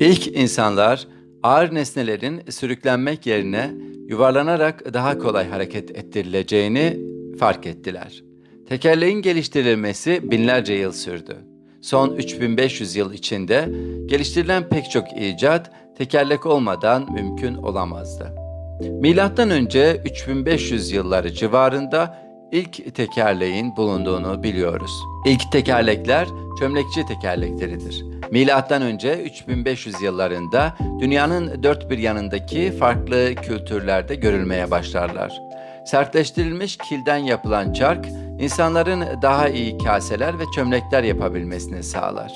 İlk insanlar ağır nesnelerin sürüklenmek yerine yuvarlanarak daha kolay hareket ettirileceğini fark ettiler. Tekerleğin geliştirilmesi binlerce yıl sürdü. Son 3500 yıl içinde geliştirilen pek çok icat tekerlek olmadan mümkün olamazdı. Milattan önce 3500 yılları civarında ilk tekerleğin bulunduğunu biliyoruz. İlk tekerlekler çömlekçi tekerlekleridir. Milattan önce 3500 yıllarında dünyanın dört bir yanındaki farklı kültürlerde görülmeye başlarlar. Sertleştirilmiş kilden yapılan çark, insanların daha iyi kaseler ve çömlekler yapabilmesini sağlar.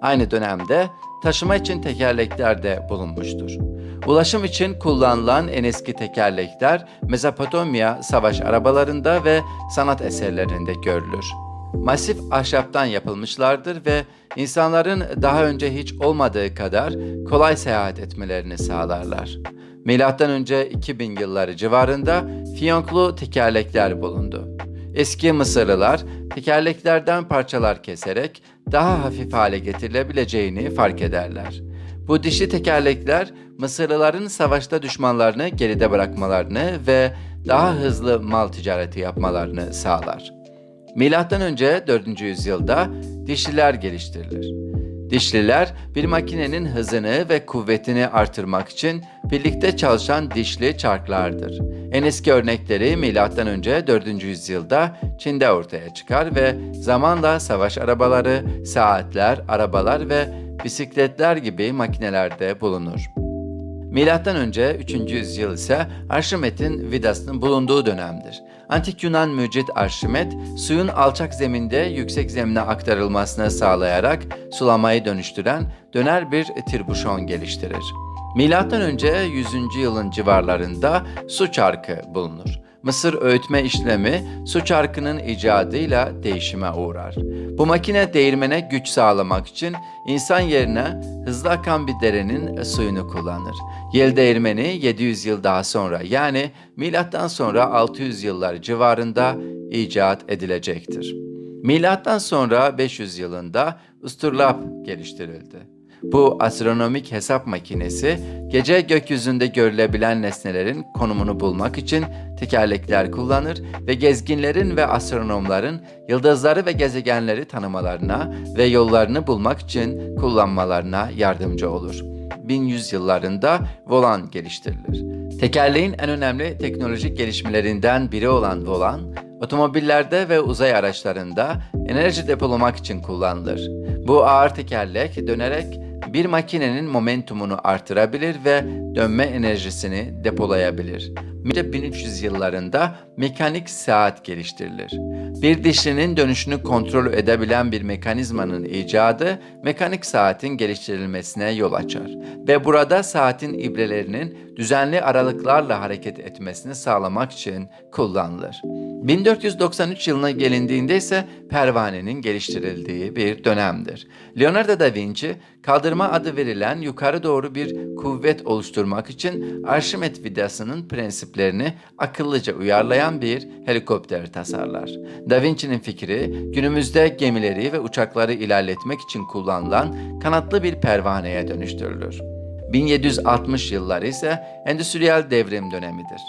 Aynı dönemde taşıma için tekerlekler de bulunmuştur. Ulaşım için kullanılan en eski tekerlekler Mezopotamya savaş arabalarında ve sanat eserlerinde görülür. Masif ahşaptan yapılmışlardır ve insanların daha önce hiç olmadığı kadar kolay seyahat etmelerini sağlarlar. Milattan önce 2000 yılları civarında fiyonklu tekerlekler bulundu. Eski Mısırlılar tekerleklerden parçalar keserek daha hafif hale getirilebileceğini fark ederler. Bu dişli tekerlekler Mısırlıların savaşta düşmanlarını geride bırakmalarını ve daha hızlı mal ticareti yapmalarını sağlar. Milattan önce 4. yüzyılda dişliler geliştirilir. Dişliler bir makinenin hızını ve kuvvetini artırmak için birlikte çalışan dişli çarklardır. En eski örnekleri milattan önce 4. yüzyılda Çin'de ortaya çıkar ve zamanla savaş arabaları, saatler, arabalar ve bisikletler gibi makinelerde bulunur. Milattan önce 3. yüzyıl ise Arşimet'in vidasının bulunduğu dönemdir. Antik Yunan mücit Arşimet, suyun alçak zeminde yüksek zemine aktarılmasını sağlayarak sulamayı dönüştüren döner bir tirbuşon geliştirir. Milattan önce 100. yılın civarlarında su çarkı bulunur. Mısır öğütme işlemi su çarkının icadıyla değişime uğrar. Bu makine değirmene güç sağlamak için insan yerine hızlı akan bir derenin suyunu kullanır. Yel değirmeni 700 yıl daha sonra yani milattan sonra 600 yıllar civarında icat edilecektir. Milattan sonra 500 yılında usturlap geliştirildi. Bu astronomik hesap makinesi gece gökyüzünde görülebilen nesnelerin konumunu bulmak için tekerlekler kullanır ve gezginlerin ve astronomların yıldızları ve gezegenleri tanımalarına ve yollarını bulmak için kullanmalarına yardımcı olur. 1100 yıllarında volan geliştirilir. Tekerleğin en önemli teknolojik gelişmelerinden biri olan volan, otomobillerde ve uzay araçlarında enerji depolamak için kullanılır. Bu ağır tekerlek dönerek bir makinenin momentumunu artırabilir ve dönme enerjisini depolayabilir. Milattan 1300 yıllarında mekanik saat geliştirilir. Bir dişlinin dönüşünü kontrol edebilen bir mekanizmanın icadı mekanik saatin geliştirilmesine yol açar ve burada saatin ibrelerinin düzenli aralıklarla hareket etmesini sağlamak için kullanılır. 1493 yılına gelindiğinde ise pervanenin geliştirildiği bir dönemdir. Leonardo da Vinci kaldırma adı verilen yukarı doğru bir kuvvet oluşturmak için Arşimet vidasının prensiplerini akıllıca uyarlayan bir helikopter tasarlar. Da Vinci'nin fikri günümüzde gemileri ve uçakları ilerletmek için kullanılan kanatlı bir pervaneye dönüştürülür. 1760 yılları ise endüstriyel devrim dönemidir.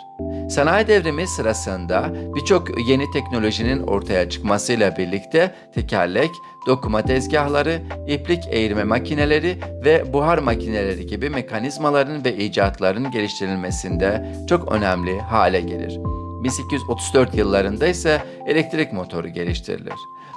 Sanayi devrimi sırasında birçok yeni teknolojinin ortaya çıkmasıyla birlikte tekerlek, dokuma tezgahları, iplik eğirme makineleri ve buhar makineleri gibi mekanizmaların ve icatların geliştirilmesinde çok önemli hale gelir. 1834 yıllarında ise elektrik motoru geliştirilir.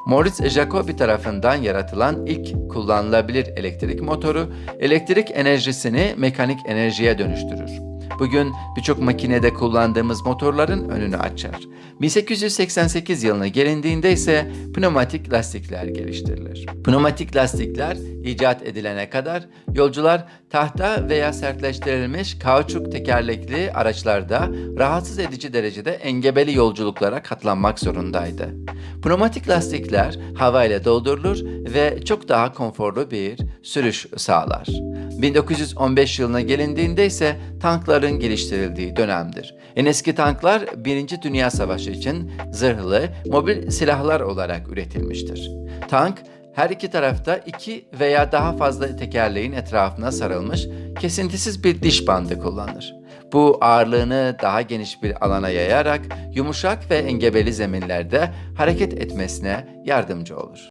Moritz Jacobi tarafından yaratılan ilk kullanılabilir elektrik motoru, elektrik enerjisini mekanik enerjiye dönüştürür. Bugün birçok makinede kullandığımız motorların önünü açar. 1888 yılına gelindiğinde ise pneumatik lastikler geliştirilir. Pneumatik lastikler icat edilene kadar yolcular tahta veya sertleştirilmiş kauçuk tekerlekli araçlarda rahatsız edici derecede engebeli yolculuklara katlanmak zorundaydı. Pneumatik lastikler havayla doldurulur ve çok daha konforlu bir sürüş sağlar. 1915 yılına gelindiğinde ise tankların geliştirildiği dönemdir. En eski tanklar 1. Dünya Savaşı için zırhlı, mobil silahlar olarak üretilmiştir. Tank, Her iki tarafta iki veya daha fazla tekerleğin etrafına sarılmış kesintisiz bir diş bandı kullanılır. Bu ağırlığını daha geniş bir alana yayarak yumuşak ve engebeli zeminlerde hareket etmesine yardımcı olur.